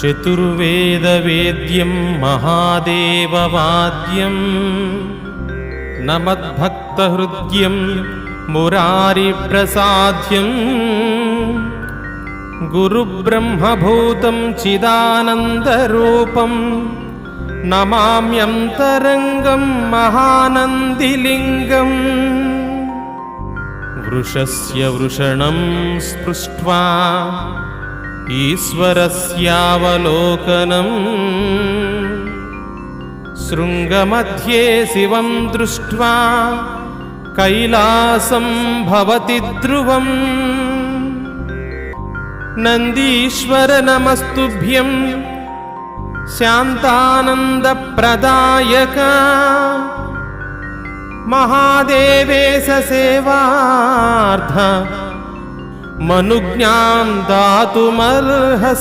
चतुर्वेदवेद्यं महादेववाद्यम् नमद्भक्तहृद्यं मुरारिप्रसाद्यम् गुरुब्रह्मभूतं चिदानन्दरूपं नमाम्यन्तरङ्गं महानन्दिलिङ्गम् वृषस्य वृषणं स्पृष्ट्वा ईश्वरस्यावलोकनम् शृङ्गमध्ये शिवं दृष्ट्वा कैलासं भवति ध्रुवम् नन्दीश्वर नमस्तुभ्यं शान्तानन्दप्रदायका महादेवेश सेवार्थ मनुज्ञां दातुमर्हसि